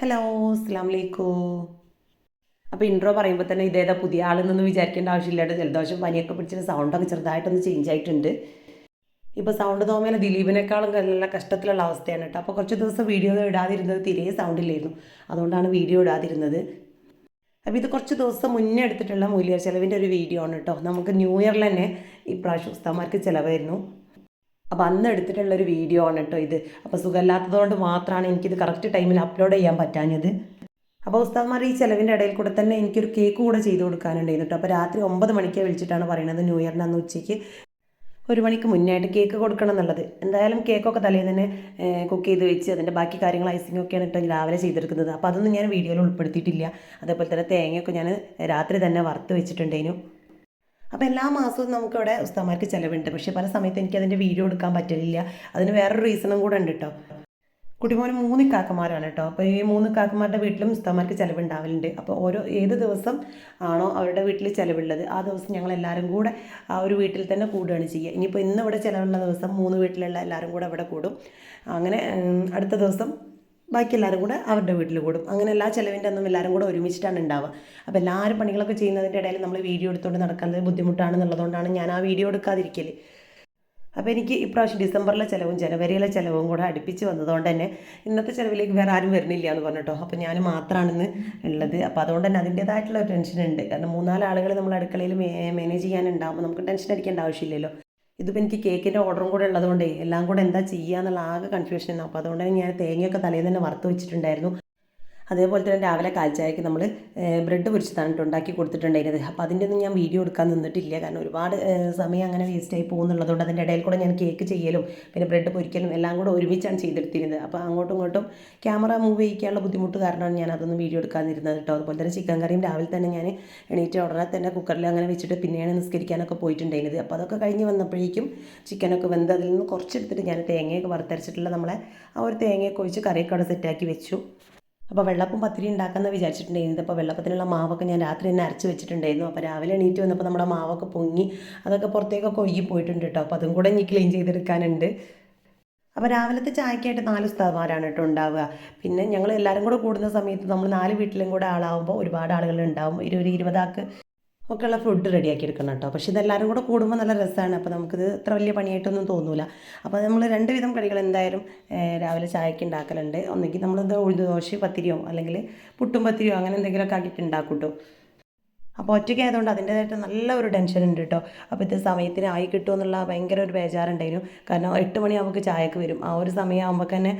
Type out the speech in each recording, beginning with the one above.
Hello അസ്സാം വലൈക്കും അപ്പോൾ ഇൻട്രോ പറയുമ്പോൾ തന്നെ ഇതേതാ പുതിയ ആളെന്നൊന്നും വിചാരിക്കേണ്ട ആവശ്യമില്ലാണ്ട് ജലദോഷം പനിയൊക്കെ പിടിച്ചിട്ട് സൗണ്ടൊക്കെ ചെറുതായിട്ടൊന്ന് ചേഞ്ച് ആയിട്ടുണ്ട്. ഇപ്പോൾ സൗണ്ട് തോമേല ദിലീപിനേക്കാളും നല്ല കഷ്ടത്തിലുള്ള അവസ്ഥയാണ് കേട്ടോ. അപ്പോൾ കുറച്ച് ദിവസം വീഡിയോ ഇടാതിരുന്നത് തീരെ സൗണ്ടില്ലായിരുന്നു അതുകൊണ്ടാണ് വീഡിയോ ഇടാതിരുന്നത്. അപ്പോൾ ഇത് കുറച്ച് ദിവസം മുന്നേ എടുത്തിട്ടുള്ള മൂല്യ ചെലവിന്റെ ഒരു വീഡിയോ ആണ് കേട്ടോ. നമുക്ക് ന്യൂ ഇയറിൽ തന്നെ ഇപ്രാവശ്യം ഉസ്താമാർക്ക് ചിലവായിരുന്നു. അപ്പോൾ അന്ന് എടുത്തിട്ടുള്ളൊരു വീഡിയോ ആണ് കേട്ടോ ഇത്. അപ്പോൾ സുഖമില്ലാത്തതുകൊണ്ട് മാത്രമാണ് എനിക്കിത് കറക്റ്റ് ടൈമിൽ അപ്ലോഡ് ചെയ്യാൻ പറ്റാഞ്ഞത്. അപ്പോൾ ഉസ്താദ്മാർ ഈ ചിലവിന്റെ ഇടയിൽ കൂടെ തന്നെ എനിക്കൊരു കേക്ക് കൂടെ ചെയ്ത് കൊടുക്കാനുണ്ടായിരുന്നു കേട്ടോ അപ്പോൾ രാത്രി ഒമ്പത് മണിക്ക് വിളിച്ചിട്ടാണ് പറയുന്നത് ന്യൂ ഇയറിന് അന്ന് ഉച്ചയ്ക്ക്. ഒരു മണിക്ക് മുന്നേ ആയിട്ട് കേക്ക് കൊടുക്കണം എന്നുള്ളത്. എന്തായാലും കേക്കൊക്കെ തലേന്ന് തന്നെ കുക്ക് ചെയ്ത് വെച്ച് അതിന്റെ ബാക്കി കാര്യങ്ങൾ ഐസിംഗ് ഒക്കെയാണ് കേട്ടോ രാവിലെ ചെയ്തെടുക്കുന്നത്. അപ്പോൾ അതൊന്നും ഞാൻ വീഡിയോയിൽ ഉൾപ്പെടുത്തിയിട്ടില്ല. അതേപോലെ തന്നെ തേങ്ങയൊക്കെ ഞാൻ രാത്രി തന്നെ വറുത്ത് വെച്ചിട്ടുണ്ടേനു അപ്പോൾ എല്ലാ മാസവും നമുക്കിവിടെ ഉസ്താമാർക്ക് ചിലവുണ്ട്. പക്ഷേ പല സമയത്ത് എനിക്ക് അതിന്റെ വീഡിയോ എടുക്കാൻ പറ്റില്ല അതിന് വേറൊരു റീസണും കൂടെ ഉണ്ട് കേട്ടോ കുട്ടിമോന് മൂന്ന് കാക്കമാരാണ് കേട്ടോ അപ്പോൾ ഈ മൂന്ന് കാക്കമാരുടെ വീട്ടിലും ഉസ്താമാർക്ക് ചിലവുണ്ടാവലുണ്ട്. അപ്പോൾ ഓരോ ഏത് ദിവസം ആണോ അവരുടെ വീട്ടിൽ ചിലവുള്ളത് ആ ദിവസം ഞങ്ങൾ എല്ലാവരും കൂടെ ആ ഒരു വീട്ടിൽ തന്നെ കൂടുകയാണ് ചെയ്യുക. ഇനിയിപ്പോൾ ഇന്ന് ഇവിടെ ചിലവുള്ള ദിവസം മൂന്ന് വീട്ടിലുള്ള എല്ലാവരും കൂടെ ഇവിടെ കൂടും. അങ്ങനെ അടുത്ത ദിവസം ബാക്കി എല്ലാവരും കൂടെ അവരുടെ വീട്ടിൽ കൂടും. അങ്ങനെ എല്ലാ ചിലവിന്റെ ഒന്നും എല്ലാവരും കൂടെ ഒരുമിച്ചിട്ടാണ് ഉണ്ടാവുക അപ്പോൾ എല്ലാവരും പണികളൊക്കെ ചെയ്യുന്നതിന്റെ ഇടയിൽ നമ്മൾ വീഡിയോ എടുത്തുകൊണ്ട് നടക്കുന്നത് ബുദ്ധിമുട്ടാണെന്നുള്ളതുകൊണ്ടാണ് ഞാൻ ആ വീഡിയോ എടുക്കാതിരിക്കൽ അപ്പോൾ എനിക്ക് ഇപ്രാവശ്യം ഡിസംബറിലെ ചിലവും ജനുവരിയിലെ ചിലവും കൂടെ അടുപ്പിച്ച് വന്നതുകൊണ്ട് തന്നെ ഇന്നത്തെ ചിലവിലേക്ക് വേറെ ആരും വരുന്നില്ല എന്ന് പറഞ്ഞിട്ടോ അപ്പോൾ ഞാൻ മാത്രമാണെന്ന് ഉള്ളത്. അപ്പോൾ അതുകൊണ്ട് തന്നെ അതിന്റേതായിട്ടുള്ള ടെൻഷൻ ഉണ്ട്. കാരണം മൂന്നാൽ ആളുകൾ നമ്മൾ അടുക്കളയിൽ മാനേജ് ചെയ്യാനുണ്ടാകുമ്പോൾ നമുക്ക് ടെൻഷൻ അടിക്കേണ്ട ആവശ്യമില്ലല്ലോ. ഇതിപ്പോൾ എനിക്ക് കേക്കിന്റെ ഓർഡറും കൂടെ ഉള്ളതുകൊണ്ടേ എല്ലാം കൂടെ എന്താ ചെയ്യുക എന്നുള്ള ആകെ കൺഫ്യൂഷൻ അപ്പോൾ അതുകൊണ്ട് ഞാൻ തേങ്ങയൊക്കെ തലേന്ന് തന്നെ വറുത്ത് വെച്ചിട്ടുണ്ടായിരുന്നു. അതേപോലെ തന്നെ രാവിലെ കാൽച്ചായക്ക് നമ്മൾ ബ്രെഡ് പൊരിച്ചതാണ് ഉണ്ടാക്കി കൊടുത്തിട്ടുണ്ടായിരുന്നത്. അപ്പോൾ അതിന്റെ ഒന്നും ഞാൻ വീഡിയോ എടുക്കാൻ നിന്നിട്ടില്ല. കാരണം ഒരുപാട് സമയം അങ്ങനെ വേസ്റ്റ് വേസ്റ്റായി പോകുന്നുള്ളതുകൊണ്ട് അതിന്റെ ഇടയിൽ കൂടെ ഞാൻ കേക്ക് ചെയ്യലും പിന്നെ ബ്രെഡ് പൊരിക്കലും എല്ലാം കൂടെ ഒരുമിച്ചാണ് ചെയ്തെടുത്തിരുന്നത്. അപ്പോൾ അങ്ങോട്ടും ഇങ്ങോട്ടും ക്യാമറ മൂവ് ചെയ്യിക്കാനുള്ള ബുദ്ധിമുട്ട് കാരണമാണ് ഞാൻ അതൊന്നും വീഡിയോ എടുക്കാതിരുന്നത് കേട്ടോ അതുപോലെ തന്നെ ചിക്കൻ കറിയും രാവിലെ തന്നെ ഞാൻ എണീറ്റ ഉടനെ തന്നെ കുക്കറിൽ അങ്ങനെ വെച്ചിട്ട് പിന്നെയാണ് നിസ്കരിക്കാനൊക്കെ പോയിട്ടുണ്ടായിരുന്നത്. അപ്പോൾ അതൊക്കെ കഴിഞ്ഞ് വന്നപ്പോഴേക്കും ചിക്കനൊക്കെ വെന്ത് അതിൽ നിന്ന് കുറച്ചെടുത്തിട്ട് ഞാൻ തേങ്ങയൊക്കെ വറുത്തരച്ചിട്ടുള്ള നമ്മളെ ആ ഒരു തേങ്ങയൊക്കെ ഒഴിച്ച് കറിയൊക്കെ അവിടെ സെറ്റാക്കി വെച്ചു. അപ്പോൾ വെള്ളപ്പം പത്തിരി ഉണ്ടാക്കാമെന്ന് വിചാരിച്ചിട്ടുണ്ടായിരുന്നു. അപ്പോൾ വെള്ളപ്പത്തിനുള്ള മാവൊക്കെ ഞാൻ രാത്രി തന്നെ അരച്ച് വെച്ചിട്ടുണ്ടായിരുന്നു. അപ്പോൾ രാവിലെ എണീറ്റ് വന്നപ്പോൾ നമ്മുടെ മാവൊക്കെ പൊങ്ങി അതൊക്കെ പുറത്തേക്കൊക്കെ ഒഴുകി പോയിട്ടുണ്ട് കേട്ടോ. അപ്പോൾ അതും കൂടെ ഇനി ക്ലീൻ ചെയ്തെടുക്കാനുണ്ട്. അപ്പോൾ രാവിലത്തെ ചായക്കായിട്ട് നാല് ഉസ്താദ്മാരാണ് കേട്ടോ ഉണ്ടാവുക. പിന്നെ ഞങ്ങൾ എല്ലാവരും കൂടെ കൂടുന്ന സമയത്ത് നമ്മൾ നാല് വീട്ടിലും കൂടെ ആളാവുമ്പോൾ ഒരുപാട് ആളുകൾ ഉണ്ടാവും ഒരു ഒരു ഇരുപതാക്ക് ഒക്കെയുള്ള ഫുഡ് റെഡിയാക്കി എടുക്കണം കേട്ടോ. പക്ഷേ ഇതെല്ലാവരും കൂടെ കൂടുമ്പോൾ നല്ല രസമാണ് അപ്പോൾ നമുക്കിത് ഇത്ര വലിയ പണിയായിട്ടൊന്നും തോന്നൂല. അപ്പോൾ നമ്മൾ രണ്ട് വിധം കടികൾ എന്തായാലും രാവിലെ ചായക്ക് ഉണ്ടാക്കലുണ്ട് ഒന്നെങ്കിൽ നമ്മളിത് ഉഴുത് ദോശ പത്തിരിയോ അല്ലെങ്കിൽ പുട്ടും പത്തിരിയോ അങ്ങനെ എന്തെങ്കിലുമൊക്കെ ആക്കിയിട്ട് ഉണ്ടാക്കും കേട്ടോ അപ്പോൾ ഒറ്റയ്ക്ക് ആയതുകൊണ്ട് അതിന്റേതായിട്ട് നല്ല ഒരു ടെൻഷൻ ഉണ്ട് കേട്ടോ അപ്പോൾ ഇത് സമയത്തിന് ആയി കിട്ടുമോ എന്നുള്ള ഭയങ്കര ഒരു ബേജാറുണ്ടായിരുന്നു. കാരണം എട്ട് മണിയാകുമ്പോൾ ചായക്ക് വരും. ആ ഒരു സമയമാകുമ്പോൾ തന്നെ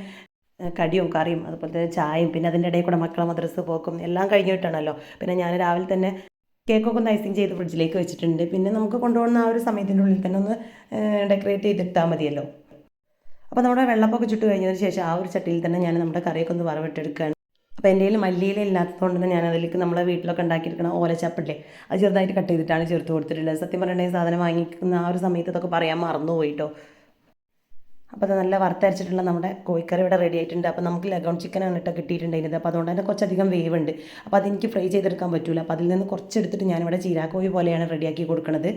കടിയും കറിയും അതുപോലെ തന്നെ ചായയും പിന്നെ അതിന്റെ ഇടയിൽ കൂടെ മക്കളെ മദ്രസ് പോക്കും എല്ലാം കഴിഞ്ഞിട്ടാണല്ലോ. പിന്നെ ഞാൻ രാവിലെ തന്നെ കേക്കൊക്കെ ഒന്ന് ഐസിങ് ചെയ്ത് ഫ്രിഡ്ജിലേക്ക് വെച്ചിട്ടുണ്ട്. പിന്നെ നമുക്ക് കൊണ്ടുപോകുന്ന ആ ഒരു സമയത്തിന്റെ ഉള്ളിൽ തന്നെ ഒന്ന് ഡെക്കറേറ്റ് ചെയ്തിട്ടാൽ മതിയല്ലോ. അപ്പോൾ നമ്മുടെ വെള്ളപ്പൊക്കെ ചുട്ട് കഴിഞ്ഞതിന് ശേഷം ആ ഒരു ചട്ടിയിൽ തന്നെ ഞാൻ നമ്മുടെ കറിയൊക്കെ ഒന്ന് വറവിട്ടെടുക്കുകയാണ്. അപ്പോൾ എന്റെ കയ്യിൽ മല്ലിയില ഇല്ലാത്തതുകൊണ്ട് തന്നെ ഞാൻ അതിലേക്ക് നമ്മളെ വീട്ടിലൊക്കെ ഉണ്ടാക്കിയിരിക്കുന്ന ഓലച്ചപ്പില്ലേ അത് ചെറുതായിട്ട് കട്ട് ചെയ്തിട്ടാണ് ചേർത്ത് കൊടുത്തിട്ടുള്ളത്. സത്യം പറഞ്ഞിട്ടുണ്ടെങ്കിൽ സാധനം വാങ്ങിക്കുന്ന ആ ഒരു സമയത്ത് അതൊക്കെ പറയാൻ മറന്നു പോയിട്ടോ അപ്പോൾ അത് നല്ല വറുത്തരച്ചിട്ടുള്ള നമ്മുടെ കോഴിക്കറി ഇവിടെ റെഡി ആയിട്ടുണ്ട്. അപ്പോൾ നമുക്ക് ലഗോൺ ചിക്കനാണ് കേട്ടോ കിട്ടിയിട്ടുണ്ടായിരുന്നത്. അപ്പോൾ അതുകൊണ്ട് തന്നെ കുറച്ചധികം ഉണ്ട് അപ്പോൾ അതെനിക്ക് ഫ്രൈ ചെയ്തെടുക്കാൻ പറ്റില്ല അപ്പോൾ അതിൽ നിന്ന് കുറച്ചെടുത്തിട്ട് ഞാനിവിടെ ചീരാക്കോഴി പോലെയാണ് റെഡിയാക്കി കൊടുക്കുന്നത്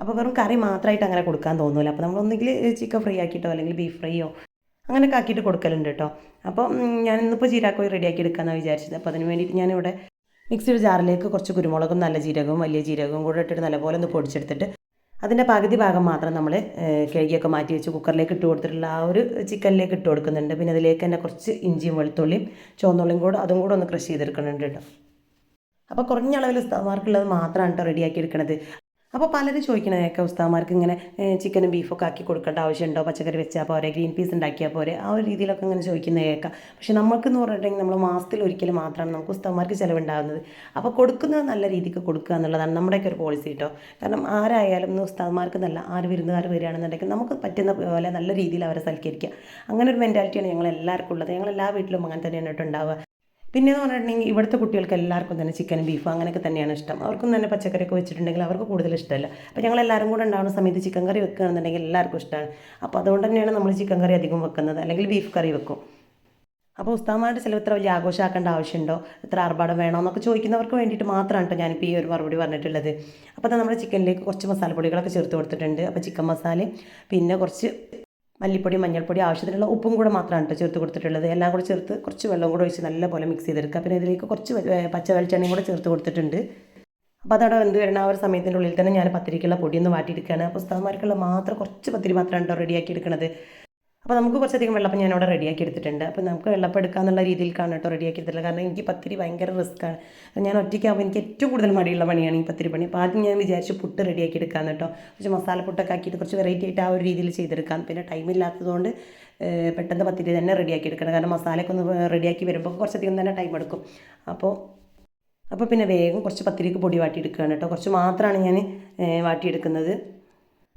അപ്പോൾ വെറും കറി മാത്രമായിട്ട് അങ്ങനെ കൊടുക്കാൻ തോന്നില്ല അപ്പോൾ നമ്മളൊന്നെങ്കിൽ ചിക്കൻ ഫ്രൈ ആക്കിയിട്ടോ അല്ലെങ്കിൽ ബീഫ് ഫ്രൈയോ അങ്ങനെയൊക്കെ ആക്കിയിട്ട് കൊടുക്കലുണ്ട് കേട്ടോ. അപ്പോൾ ഞാൻ ഇന്നിപ്പോൾ ചീരാക്കോഴി റെഡിയാക്കി എടുക്കാമെന്നാണ് വിചാരിച്ചത്. അപ്പോൾ അതിന് വേണ്ടിയിട്ട് ഞാനിവിടെ മിക്സിയുടെ ജാറിലേക്ക് കുറച്ച് കുരുമുളകും നല്ല ജീരകവും വലിയ ജീരകവും കൂടെ ഇട്ടിട്ട് നല്ലപോലെ ഒന്ന് പൊടിച്ചെടുത്തിട്ട് അതിന്റെ പകുതി ഭാഗം മാത്രം നമ്മൾ കഴുകിയൊക്കെ മാറ്റി വെച്ച് കുക്കറിലേക്ക് ഇട്ട് കൊടുത്തിട്ടുള്ള ആ ഒരു ചിക്കനിലേക്ക് ഇട്ട് കൊടുക്കുന്നുണ്ട്. പിന്നെ അതിലേക്ക് തന്നെ കുറച്ച് ഇഞ്ചിയും വെളുത്തുള്ളിയും ചുവന്നുള്ളിയും കൂടെ അതും കൂടെ ഒന്ന് ക്രഷ് ചെയ്തെടുക്കുന്നുണ്ട് കേട്ടോ. അപ്പോൾ കുറഞ്ഞ അളവിൽ സ്ഥലമാർക്കുള്ളത് മാത്രമാണ് കേട്ടോ റെഡിയാക്കി എടുക്കുന്നത് അപ്പോൾ പലരും ചോദിക്കണേക്കെ ഉസ്താമാർക്ക് ഇങ്ങനെ ചിക്കനും ബീഫൊക്കെ ആക്കി കൊടുക്കേണ്ട ആവശ്യമുണ്ടോ? പച്ചക്കറി വെച്ചാൽ പോരെ ഗ്രീൻ പീസ് ഉണ്ടാക്കിയാൽ പോരെ? ആ ഒരു രീതിയിലൊക്കെ ഇങ്ങനെ ചോദിക്കുന്ന കേൾക്കാം. പക്ഷെ നമുക്കെന്ന് പറഞ്ഞിട്ടുണ്ടെങ്കിൽ നമ്മൾ മാസത്തിൽ ഒരിക്കൽ മാത്രമാണ് നമുക്ക് ഉസ്താമാർക്ക് ചിലവുണ്ടാകുന്നത് അപ്പോൾ കൊടുക്കുന്നത് നല്ല രീതിക്ക് കൊടുക്കുക എന്നുള്ളതാണ് നമ്മുടെയൊക്കെ ഒരു പോളിസി കേട്ടോ കാരണം ആരായാലും ഇന്ന് ഉസ്താദ്മാർക്ക് നല്ല ആര് വിരുന്നുകാർ വരികയാണെന്നുണ്ടെങ്കിൽ നമുക്ക് പറ്റുന്ന പോലെ നല്ല രീതിയിൽ അവരെ സൽക്കരിക്കുക. അങ്ങനെ ഒരു മെന്റാലിറ്റിയാണ് ഞങ്ങൾ എല്ലാവർക്കും ഉള്ളത്. ഞങ്ങൾ എല്ലാ വീട്ടിലും അങ്ങനെ തന്നെയാണ് ഉണ്ടാവുക. പിന്നെ എന്ന് പറഞ്ഞിട്ടുണ്ടെങ്കിൽ ഇവിടുത്തെ കുട്ടികൾക്ക് എല്ലാവർക്കും തന്നെ ചിക്കൻ ബീഫ് അങ്ങനെയൊക്കെ തന്നെയാണ് ഇഷ്ടം. അവർക്കും തന്നെ പച്ചക്കറിയൊക്കെ വെച്ചിട്ടുണ്ടെങ്കിൽ അവർക്ക് കൂടുതൽ ഇഷ്ടമല്ല. അപ്പോൾ ഞങ്ങൾ എല്ലാവരും കൂടെ ഉണ്ടാകുന്ന സമയത്ത് ചിക്കൻ കറി വെക്കുകയാണെന്നുണ്ടെങ്കിൽ എല്ലാവർക്കും ഇഷ്ടമാണ്. അപ്പോൾ അതുകൊണ്ട് തന്നെയാണ് നമ്മൾ ചിക്കൻ കറി അധികം വെക്കുന്നത്. അല്ലെങ്കിൽ ബീഫ് കറി വെക്കും. അപ്പോൾ ഉസ്താമാരുടെ ചിലവ് ഇത്ര വലിയ ആഘോഷമാക്കേണ്ട ആവശ്യമുണ്ടോ? ഇത്ര ആർഭാടം വേണോ? എന്നൊക്കെ ചോദിക്കുന്നവർക്ക് വേണ്ടിയിട്ട് മാത്രമാണ് കേട്ടോ ഞാനിപ്പോൾ ഈ ഒരു മറുപടി പറഞ്ഞിട്ടുള്ളത്. അപ്പോൾ നമ്മുടെ ചിക്കനിലേക്ക് കുറച്ച് മസാലപ്പൊടികളൊക്കെ ചേർത്ത് കൊടുത്തിട്ടുണ്ട്. അപ്പോൾ ചിക്കൻ മസാലയും പിന്നെ കുറച്ച് മല്ലിപ്പൊടി മഞ്ഞൾപ്പൊടി ആവശ്യത്തിനുള്ള ഉപ്പും കൂടെ മാത്രമാണ് കേട്ടോ ചേർത്ത് കൊടുത്തിട്ടുള്ളത്. എല്ലാം കൂടെ ചേർത്ത് കുറച്ച് വെള്ളം കൂടെ ഒഴിച്ച് നല്ലപോലെ മിക്സ് ചെയ്തെടുക്കുക. പിന്നെ ഇതിലേക്ക് കുറച്ച് പച്ച വെളിച്ചെണ്ണയും കൂടെ ചേർത്ത് കൊടുത്തിട്ടുണ്ട്. അപ്പോൾ അതവിടെ വെന്ത് വരുന്ന ആ ഒരു സമയത്തിന്റെ ഉള്ളിൽ തന്നെ ഞാൻ പത്തിരിക്കുള്ള പൊടിയൊന്ന് വാട്ടിയെടുക്കുകയാണ്. അപ്പോൾ ഉസ്താദ്മാർക്കുള്ള മാത്രം കുറച്ച് പത്തിരി മാത്രമാണ് കേട്ടോ റെഡിയാക്കി എടുക്കുന്നത് അപ്പോൾ നമുക്ക് കുറച്ചധികം വെള്ളപ്പം ഞാൻ അവിടെ റെഡിയാക്കി എടുത്തിട്ടുണ്ട്. അപ്പോൾ നമുക്ക് വെള്ളപ്പം എടുക്കാന്നുള്ള രീതിയിലാണ് കേട്ടോ റെഡിയാക്കി എടുത്തിട്ടുള്ളത്. കാരണം എനിക്ക് പത്തിരി ഭയങ്കര റിസ്ക്കാണ് ഞാൻ ഒറ്റയ്ക്കാകുമ്പോൾ എനിക്ക് ഏറ്റവും കൂടുതൽ മടിയുള്ള പണിയാണ് ഈ പത്തിരി പണി. അപ്പോൾ ആദ്യം ഞാൻ വിചാരിച്ച് പുട്ട് റെഡിയാക്കി എടുക്കാമെന്ന് കേട്ടോ. കുറച്ച് മസാല പുട്ടൊക്കെ ആക്കിയിട്ട് കുറച്ച് വെറൈറ്റി ആയിട്ട് ആ ഒരു രീതിയിൽ ചെയ്തെടുക്കാം. പിന്നെ ടൈം ഇല്ലാത്തതുകൊണ്ട് പെട്ടെന്ന് പത്തിരി തന്നെ റെഡിയാക്കി എടുക്കണം. കാരണം മസാലയൊക്കെ ഒന്ന് റെഡിയാക്കി വരുമ്പോൾ കുറച്ചധികം തന്നെ ടൈം എടുക്കും. അപ്പോൾ അപ്പോൾ പിന്നെ വേഗം കുറച്ച് പത്തിരിക്ക് പൊടി വാട്ടിയെടുക്കുകയാണ് കേട്ടോ. കുറച്ച് മാത്രമാണ് ഞാൻ വാട്ടിയെടുക്കുന്നത്.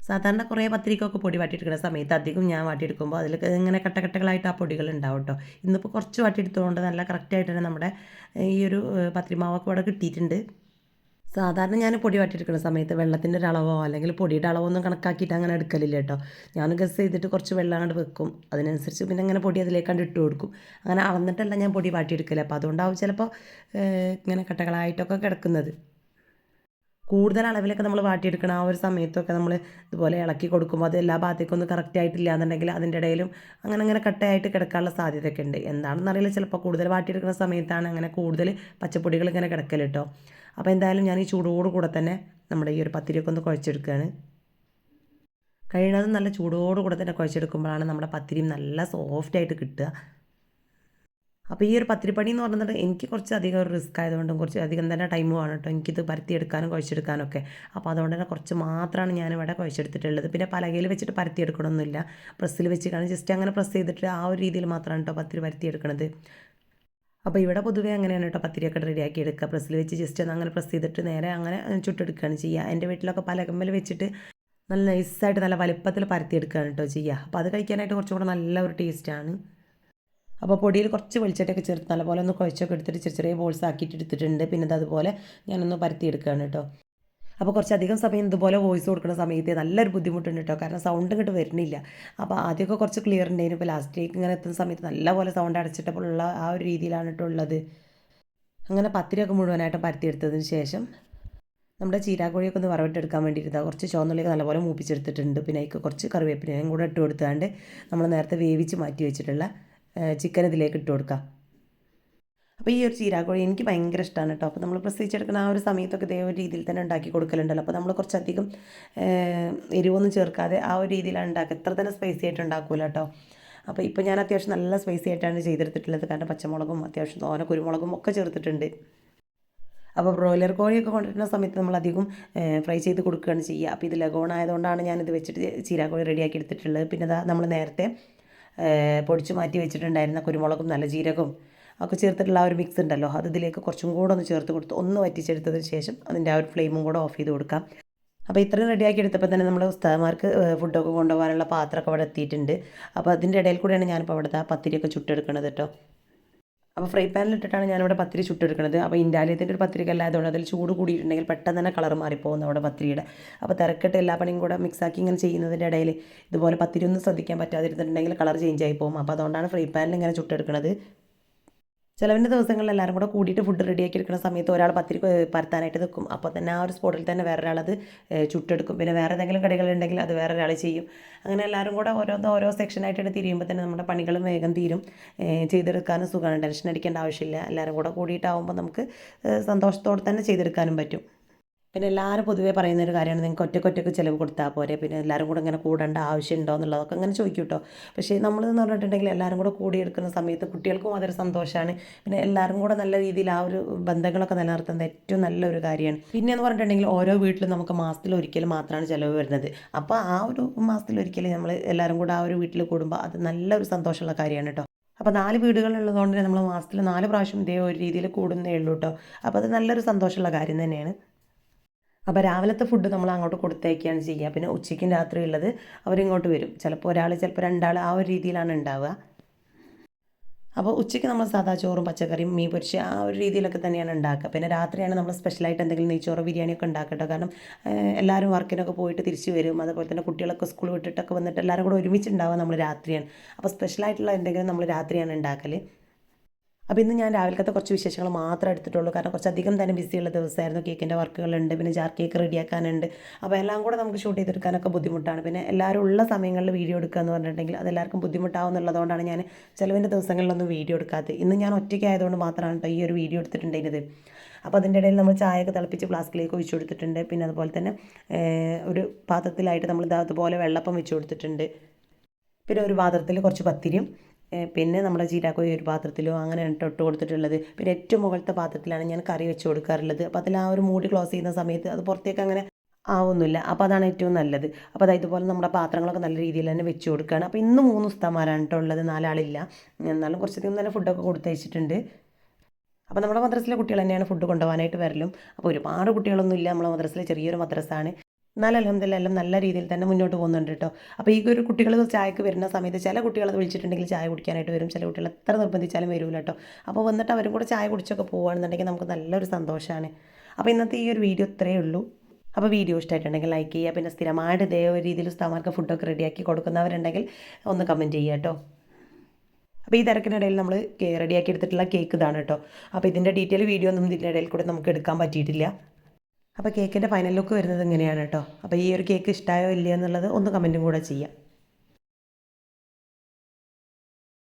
സാധാരണ കുറേ പത്തിരിക്കൊക്കെ പൊടി വാട്ടിയെടുക്കുന്ന സമയത്ത് അധികം ഞാൻ വാട്ടിയെടുക്കുമ്പോൾ അതിൽ ഇങ്ങനെ കട്ടകട്ടകളായിട്ട് ആ പൊടികൾ ഉണ്ടാവും കേട്ടോ ഇന്നിപ്പോൾ കുറച്ച് വാട്ടിയെടുത്തുകൊണ്ട് നല്ല കറക്റ്റായിട്ട് തന്നെ നമ്മുടെ ഈ ഒരു പത്തിരിമാവൊക്കെ ഇവിടെ കിട്ടിയിട്ടുണ്ട്. സാധാരണ ഞാൻ പൊടി വാട്ടിയെടുക്കുന്ന സമയത്ത് വെള്ളത്തിന്റെ അളവോ അല്ലെങ്കിൽ പൊടിയുടെ അളവോ ഒന്നും കണക്കാക്കിയിട്ട് അങ്ങനെ എടുക്കലില്ല കേട്ടോ ഞാൻ ഗസ് ചെയ്തിട്ട് കുറച്ച് വെള്ളം അങ്ങോട്ട് വെക്കും. അതിനനുസരിച്ച് പിന്നെ അങ്ങനെ പൊടി അതിലേക്കാണ്ട് ഇട്ട് കൊടുക്കും. അങ്ങനെ അളന്നിട്ടല്ല ഞാൻ പൊടി വാട്ടിയെടുക്കൽ. അപ്പോൾ അതുകൊണ്ടാവും ചിലപ്പോൾ ഇങ്ങനെ കട്ടകളായിട്ടൊക്കെ കിടക്കുന്നത്. കൂടുതൽ അളവിലൊക്കെ നമ്മൾ വാട്ടിയെടുക്കണം. ആ ഒരു സമയത്തൊക്കെ നമ്മൾ ഇതുപോലെ ഇളക്കി കൊടുക്കുമ്പോൾ അത് എല്ലാ ഭാഗത്തേക്കും ഒന്ന് കറക്റ്റ് ആയിട്ടില്ല എന്നുണ്ടെങ്കിൽ അതിന്റെ ഇടയിലും അങ്ങനെ അങ്ങനെ കട്ടയായിട്ട് കിടക്കാനുള്ള സാധ്യതയൊക്കെ ഉണ്ട്. എന്താണെന്ന് അറിയില്ല ചിലപ്പോൾ കൂടുതൽ വാട്ടിയെടുക്കുന്ന സമയത്താണ് അങ്ങനെ കൂടുതൽ പച്ചപ്പൊടികൾ ഇങ്ങനെ കിടക്കൽ കേട്ടോ അപ്പോൾ എന്തായാലും ഞാൻ ഈ ചൂടോട് കൂടെ തന്നെ നമ്മുടെ ഈ ഒരു പത്തിരിയൊക്കെ ഒന്ന് കുഴച്ചെടുക്കുകയാണ് കഴിയുന്നതും നല്ല ചൂടോട് കൂടെ തന്നെ കുഴച്ചെടുക്കുമ്പോഴാണ് നമ്മുടെ പത്തിരിയും നല്ല സോഫ്റ്റായിട്ട് കിട്ടുക. അപ്പോൾ ഈ ഒരു പത്തിരിപ്പണി എന്ന് പറയുന്നത് എനിക്ക് കുറച്ച് അധികം ഒരു റിസ്ക് ആയതുകൊണ്ടും കുറച്ച് അധികം തന്നെ ടൈം വേണം കേട്ടോ. എനിക്കിത് പരത്തിയെടുക്കാനും കുഴച്ചെടുക്കാനും ഒക്കെ. അപ്പോൾ അതുകൊണ്ട് തന്നെ കുറച്ച് മാത്രമാണ് ഞാനിവിടെ കുഴച്ചെടുത്തിട്ടുള്ളത്. പിന്നെ പലകയിൽ വെച്ചിട്ട് പരത്തിയെടുക്കണമൊന്നുമില്ല പ്രസ്സിൽ വെച്ചിട്ടാണ് ജസ്റ്റ് അങ്ങനെ പ്രസ് ചെയ്തിട്ട് ആ ഒരു രീതിയിൽ മാത്രമാണ് കേട്ടോ പത്തിരി പരത്തിയെടുക്കണത്. അപ്പോൾ ഇവിടെ പൊതുവേ അങ്ങനെയാണ് കേട്ടോ പത്തിരിയൊക്കെ റെഡിയാക്കി എടുക്കുക. പ്രസ്സിൽ വെച്ച് ജസ്റ്റ് അങ്ങനെ പ്രസ് ചെയ്തിട്ട് നേരെ അങ്ങനെ ചുട്ടെടുക്കുകയാണ് ചെയ്യുക. എന്റെ വീട്ടിലൊക്കെ പലകമ്മൽ വെച്ചിട്ട് നല്ല നൈസായിട്ട് നല്ല വലിപ്പത്തിൽ പരത്തിയെടുക്കുകയാണ് കേട്ടോ ചെയ്യുക. അപ്പോൾ അത് കഴിക്കാനായിട്ട് കുറച്ചും കൂടെ നല്ല ഒരു ടേസ്റ്റാണ് അപ്പോൾ പൊടിയിൽ കുറച്ച് വെളിച്ചെണ്ണയൊക്കെ ചേർത്ത് നല്ലപോലെ ഒന്ന് കുഴച്ചൊക്കെ എടുത്തിട്ട് ചെറിയ ചെറിയ ബോൾസ് ആക്കിയിട്ട് എടുത്തിട്ടുണ്ട്. പിന്നെ അതുപോലെ ഞാനൊന്ന് പരത്തിയെടുക്കുകയാണ് കേട്ടോ. അപ്പോൾ കുറച്ചധികം സമയം ഇതുപോലെ വോയിസ് കൊടുക്കുന്ന സമയത്ത് നല്ലൊരു ബുദ്ധിമുട്ടുണ്ട് കേട്ടോ. കാരണം സൗണ്ട് ഇങ്ങോട്ട് വരുന്നില്ല. അപ്പോൾ ആദ്യമൊക്കെ കുറച്ച് ക്ലിയർ ഉണ്ടായിരുന്നു. ഇപ്പോൾ ലാസ്റ്റിലേക്ക് ഇങ്ങനെ എത്തുന്ന സമയത്ത് നല്ലപോലെ സൗണ്ട് അടച്ചിട്ടപ്പോഴുള്ള ആ ഒരു രീതിയിലാണ് കേട്ടോ ഉള്ളത്. അങ്ങനെ പത്തിരിയൊക്കെ മുഴുവനായിട്ട് പരത്തിയെടുത്തതിന് ശേഷം നമ്മുടെ ചീരാക്കോഴിയൊക്കെ ഒന്ന് വറവിട്ടെടുക്കാൻ വേണ്ടിയിട്ട് കുറച്ച് ചുവന്നുള്ളിയൊക്കെ നല്ലപോലെ മൂപ്പിച്ചെടുത്തിട്ടുണ്ട്. പിന്നെ അതിൽ കുറച്ച് കറിവേപ്പിലയും കൂടെ ഇട്ട് കൊടുത്താണ്ട് നമ്മൾ നേരത്തെ വേവിച്ച് മാറ്റി വെച്ചിട്ടുള്ള ചിക്കൻ ഇതിലേക്ക് ഇട്ട് കൊടുക്കുക അപ്പോൾ ഈ ഒരു ചീരാക്കോഴി എനിക്ക് ഭയങ്കര ഇഷ്ടമാണ് കേട്ടോ അപ്പോൾ നമ്മൾ പ്രസവിച്ചെടുക്കുന്ന ആ ഒരു സമയത്തൊക്കെ ഇതേ ഒരു രീതിയിൽ തന്നെ ഉണ്ടാക്കി കൊടുക്കലുണ്ടല്ലോ. അപ്പോൾ നമ്മൾ കുറച്ചധികം എരിവൊന്നും ചേർക്കാതെ ആ ഒരു രീതിയിലാണ് ഉണ്ടാക്കുക. എത്ര തന്നെ സ്പൈസി ആയിട്ട് ഉണ്ടാക്കൂല കേട്ടോ അപ്പോൾ ഇപ്പോൾ ഞാൻ അത്യാവശ്യം നല്ല സ്പൈസി ആയിട്ടാണ് ചെയ്തെടുത്തിട്ടുള്ളത്. കാരണം പച്ചമുളകും അത്യാവശ്യം തോന കുരുമുളകും ഒക്കെ ചേർത്തിട്ടുണ്ട്. അപ്പോൾ ബ്രോയിലർ കോഴിയൊക്കെ കൊണ്ടുവരുന്ന സമയത്ത് നമ്മൾ അധികം ഫ്രൈ ചെയ്ത് കൊടുക്കുകയാണ് ചെയ്യുക. അപ്പോൾ ഇത് ലഗോൺ ആയതുകൊണ്ടാണ് ഞാനിത് വെച്ചിട്ട് ചീരാക്കോഴി റെഡിയാക്കി എടുത്തിട്ടുള്ളത്. പിന്നെ നമ്മൾ നേരത്തെ പൊടിച്ച് മാറ്റി വെച്ചിട്ടുണ്ടായിരുന്ന കുരുമുളകും നല്ല ജീരകവും ഒക്കെ ചേർത്തിട്ടുള്ള ആ ഒരു മിക്സ് ഉണ്ടല്ലോ. അത് ഇതിലേക്ക് കുറച്ചും കൂടെ ഒന്ന് ചേർത്ത് കൊടുത്ത് ഒന്ന് വറ്റിച്ചെടുത്തതിന് ശേഷം അതിന്റെ ആ ഒരു ഫ്ലെയിമും കൂടെ ഓഫ് ചെയ്ത് കൊടുക്കാം. അപ്പോൾ ഇത്രയും റെഡിയാക്കി എടുത്തപ്പോൾ തന്നെ നമ്മൾ ഉസ്താദന്മാർക്ക് ഫുഡൊക്കെ കൊണ്ടുപോകാനുള്ള പാത്രമൊക്കെ അവിടെ എത്തിയിട്ടുണ്ട്. അപ്പോൾ അതിന്റെ ഇടയിൽ കൂടെയാണ് ഞാനിപ്പോൾ അവിടുത്തെ ആ പത്തിരിയൊക്കെ ചുട്ടെടുക്കണത് കേട്ടോ അപ്പോൾ ഫ്രൈ പാനിലിട്ടിട്ടാണ് ഞാനിവിടെ പത്തിരി ചുട്ടെടുക്കുന്നത് അപ്പോൾ ഇൻഡാലിയത്തിന്റെ ഒരു പത്തിരിക്ക അല്ലായതുകൊണ്ട് അതിൽ ചൂട് കൂടിയിട്ടുണ്ടെങ്കിൽ പെട്ടെന്ന് തന്നെ കളർ മാറിപ്പോകുന്നു അവിടെ പത്തിരിയുടെ. അപ്പോൾ തിരക്കിട്ട് എല്ലാ പണിയും കൂടെ മിക്സാക്കി ഇങ്ങനെ ചെയ്യുന്നതിന്റെ ഇടയിൽ ഇതുപോലെ പത്തിരി ഒന്നും ശ്രദ്ധിക്കാൻ പറ്റാതിരുന്നിട്ടുണ്ടെങ്കിൽ കളർ ചേഞ്ച് ആയി പോകും. അപ്പോൾ അതുകൊണ്ടാണ് ഫ്രൈ പാനിൽ ഇങ്ങനെ ചുട്ടെടുക്കുന്നത് ചിലവിന്റെ ദിവസങ്ങളിൽ എല്ലാവരും കൂടെ കൂടിയിട്ട് ഫുഡ് റെഡിയാക്കി എടുക്കുന്ന സമയത്ത് ഒരാൾ പത്തിരി പരത്താനായിട്ട് നിൽക്കും. അപ്പോൾ തന്നെ ആ ഒരു സ്പോട്ടിൽ തന്നെ വേറെ ഒരാളത് ചുട്ടെടുക്കും. പിന്നെ വേറെ ഏതെങ്കിലും കടികളുണ്ടെങ്കിൽ അത് വേറെ ഒരാൾ ചെയ്യും. അങ്ങനെ എല്ലാവരും കൂടെ ഓരോന്ന് ഓരോ സെക്ഷനായിട്ട് തിരിയുമ്പോൾ തന്നെ നമ്മുടെ പണികളും വേഗം തീരും. ചെയ്തെടുക്കാനും സുഖമാണ്. ടെൻഷൻ അടിക്കേണ്ട ആവശ്യമില്ല. എല്ലാവരും കൂടെ കൂടിയിട്ടാവുമ്പോൾ നമുക്ക് സന്തോഷത്തോടെ തന്നെ ചെയ്തെടുക്കാനും പറ്റും. പിന്നെ എല്ലാവരും പൊതുവേ പറയുന്ന ഒരു കാര്യമാണ് നിങ്ങൾക്ക് ഒറ്റയ്ക്ക് ചിലവ് കൊടുത്താൽ പോരെ പിന്നെ എല്ലാവരും കൂടെ ഇങ്ങനെ കൂടേണ്ട ആവശ്യമുണ്ടോ എന്നുള്ളതൊക്കെ അങ്ങനെ ചോദിക്കും കേട്ടോ പക്ഷേ നമ്മൾ എന്ന് പറഞ്ഞിട്ടുണ്ടെങ്കിൽ എല്ലാവരും കൂടെ കൂടിയെടുക്കുന്ന സമയത്ത് കുട്ടികൾക്കും അതൊരു സന്തോഷമാണ് പിന്നെ എല്ലാവരും കൂടെ നല്ല രീതിയിൽ ആ ഒരു ബന്ധങ്ങളൊക്കെ നിലനിർത്തുന്നത് ഏറ്റവും നല്ലൊരു കാര്യമാണ്. പിന്നെ എന്ന് പറഞ്ഞിട്ടുണ്ടെങ്കിൽ ഓരോ വീട്ടിലും നമുക്ക് മാസത്തിൽ ഒരിക്കൽ മാത്രമാണ് ചിലവ് വരുന്നത്. അപ്പോൾ ആ ഒരു മാസത്തിൽ ഒരിക്കൽ നമ്മൾ എല്ലാവരും കൂടെ ആ ഒരു വീട്ടിൽ കൂടുമ്പോൾ അത് നല്ലൊരു സന്തോഷമുള്ള കാര്യമാണ് കേട്ടോ അപ്പോൾ നാല് വീടുകളുള്ളതുകൊണ്ട് തന്നെ നമ്മൾ മാസത്തിൽ നാല് പ്രാവശ്യം ഇതേ ഒരു രീതിയിൽ കൂടുന്നേ ഉള്ളൂ കേട്ടോ അപ്പോൾ അത് നല്ലൊരു സന്തോഷമുള്ള കാര്യം തന്നെയാണ്. അപ്പോൾ രാവിലത്തെ ഫുഡ് നമ്മൾ അങ്ങോട്ട് കൊടുത്തേക്കാണ് ചെയ്യുക. പിന്നെ ഉച്ചയ്ക്കും രാത്രിയുള്ളത് അവരിങ്ങോട്ട് വരും. ചിലപ്പോൾ ഒരാൾ ചിലപ്പോൾ രണ്ടാൾ ആ ഒരു രീതിയിലാണ് ഉണ്ടാവുക. അപ്പോൾ ഉച്ചയ്ക്ക് നമ്മൾ സാധാ ചോറും പച്ചക്കറിയും മീൻ പൊരിച്ച് ആ ഒരു രീതിയിലൊക്കെ തന്നെയാണ് ഉണ്ടാക്കുക. പിന്നെ രാത്രിയാണ് നമ്മൾ സ്പെഷ്യലായിട്ട് എന്തെങ്കിലും നെയ്ച്ചോറ് ബിരിയാണിയൊക്കെ ഉണ്ടാക്കട്ടോ. കാരണം എല്ലാവരും വർക്കിനൊക്കെ പോയിട്ട് തിരിച്ച് വരും. അതുപോലെ തന്നെ കുട്ടികളൊക്കെ സ്കൂൾ വിട്ടിട്ടൊക്കെ വന്നിട്ട് എല്ലാവരും കൂടെ ഒരുമിച്ച് ഉണ്ടാവുക നമ്മൾ രാത്രിയാണ്. അപ്പോൾ സ്പെഷ്യലായിട്ടുള്ള എന്തെങ്കിലും നമ്മൾ രാത്രിയാണ് ഉണ്ടാക്കൽ അപ്പോൾ ഇന്ന് ഞാൻ രാവിലത്തെ കുറച്ച് വിശേഷങ്ങൾ മാത്രമേ എടുത്തിട്ടുള്ളൂ. കാരണം കുറച്ചധികം തന്നെ ബിസിയുള്ള ദിവസമായിരുന്നു. കേക്കിന്റെ വർക്കുകളുണ്ട് പിന്നെ ജാർ കേക്ക് റെഡിയാക്കാനുണ്ട് അപ്പോൾ എല്ലാം കൂടെ നമുക്ക് ഷൂട്ട് ചെയ്തെടുക്കാനൊക്കെ ബുദ്ധിമുട്ടാണ്. പിന്നെ എല്ലാവരും ഉള്ള സമയങ്ങളിൽ വീഡിയോ എടുക്കുക എന്ന് പറഞ്ഞിട്ടുണ്ടെങ്കിൽ അതെല്ലാവർക്കും ബുദ്ധിമുട്ടാവുന്നുള്ളതുകൊണ്ടാണ് ഞാൻ ചിലവിന്റെ ദിവസങ്ങളിലൊന്നും വീഡിയോ എടുക്കാത്തത്. ഇന്ന് ഞാൻ ഒറ്റയ്ക്ക് ആയതുകൊണ്ട് മാത്രമാണ് കേട്ടോ ഈ ഒരു വീഡിയോ എടുത്തിട്ടുണ്ടായിരുന്നത്. അപ്പോൾ അതിന്റെ ഇടയിൽ നമ്മൾ ചായയൊക്കെ തിളപ്പിച്ച് ഫ്ലാസ്കിലേക്ക് ഒഴിച്ചു കൊടുത്തിട്ടുണ്ട്. പിന്നെ അതുപോലെ തന്നെ ഒരു പാത്രത്തിലായിട്ട് നമ്മൾ ഇതുപോലെ വെള്ളപ്പം വെച്ച് കൊടുത്തിട്ടുണ്ട്. പിന്നെ ഒരു പാത്രത്തിൽ കുറച്ച് പത്തിരിയും പിന്നെ നമ്മുടെ ചീരാക്കോയി ഒരു പാത്രത്തിലോ അങ്ങനെയാണ് തൊട്ട് കൊടുത്തിട്ടുള്ളത്. പിന്നെ ഏറ്റവും മുകളിലത്തെ പാത്രത്തിലാണ് ഞാൻ കറി വെച്ച് കൊടുക്കാറുള്ളത്. അപ്പോൾ അതിൽ ആ ഒരു മൂടി ക്ലോസ് ചെയ്യുന്ന സമയത്ത് അത് പുറത്തേക്ക് അങ്ങനെ ആവുന്നില്ല. അപ്പോൾ അതാണ് ഏറ്റവും നല്ലത്. അപ്പോൾ അതായത് ഇതുപോലെ നമ്മുടെ പാത്രങ്ങളൊക്കെ നല്ല രീതിയിൽ തന്നെ വെച്ച് കൊടുക്കുകയാണ് അപ്പോൾ ഇന്ന് മൂന്ന് ഉസ്താമാരാണ് കേട്ടോ ഉള്ളത്. നാലാളില്ല. എന്നാലും കുറച്ചധികം തന്നെ ഫുഡൊക്കെ കൊടുത്തയച്ചിട്ടുണ്ട് അപ്പോൾ നമ്മുടെ മദ്രസിലെ കുട്ടികൾ തന്നെയാണ് ഫുഡ് കൊണ്ടുപോകാനായിട്ട് വരലും. അപ്പോൾ ഒരുപാട് കുട്ടികളൊന്നും ഇല്ല നമ്മളെ മദ്രസിലെ ചെറിയൊരു മദ്രസാണ്. എന്നാലും അലഹമ്മദില്ല എല്ലാം നല്ല രീതിയിൽ തന്നെ മുന്നോട്ട് പോകുന്നുണ്ട് കേട്ടോ. അപ്പോൾ ഈ ഒരു കുട്ടികൾ ചായക്ക് വരുന്ന സമയത്ത് ചില കുട്ടികൾ വിളിച്ചിട്ടുണ്ടെങ്കിൽ ചായ കുടിക്കാനായിട്ട് വരും. ചില കുട്ടികൾ എത്ര നിർബന്ധിച്ചാലും വരില്ല കേട്ടോ. അപ്പോൾ വന്നിട്ട് അവരും കൂടെ ചായ കുടിച്ചൊക്കെ പോകുകയാണെന്നുണ്ടെങ്കിൽ നമുക്ക് നല്ലൊരു സന്തോഷമാണ് അപ്പോൾ ഇന്നത്തെ ഈ ഒരു വീഡിയോ ഇത്രയേ ഉള്ളൂ. അപ്പോൾ വീഡിയോ ഇഷ്ടമായിട്ടുണ്ടെങ്കിൽ ലൈക്ക് ചെയ്യുക. പിന്നെ സ്ഥിരമായിട്ട് ഇതേ ഒരു രീതിയിൽ ഉസ്താമാർക്ക് ഫുഡൊക്കെ റെഡിയാക്കി കൊടുക്കുന്നവരുണ്ടെങ്കിൽ ഒന്ന് കമന്റ് ചെയ്യുക കേട്ടോ. അപ്പോൾ ഈ തിരക്കിനിടയിൽ നമ്മൾ റെഡിയാക്കി എടുത്തിട്ടുള്ള കേക്ക് ഇതാണ് കേട്ടോ. അപ്പോൾ ഇതിന്റെ ഡീറ്റെയിൽ വീഡിയോ ഒന്നും ഇതിന്റെ ഇടയിൽ കൂടെ നമുക്ക് എടുക്കാൻ പറ്റിയിട്ടില്ല. അപ്പോൾ കേക്കിന്റെ ഫൈനൽ ലുക്ക് വരുന്നത് ഇങ്ങനെയാണ് കേട്ടോ. അപ്പോൾ ഈ ഒരു കേക്ക് ഇഷ്ടമായോ ഇല്ലയോ എന്നുള്ളത് ഒന്ന് കമന്റും കൂടെ ചെയ്യാം.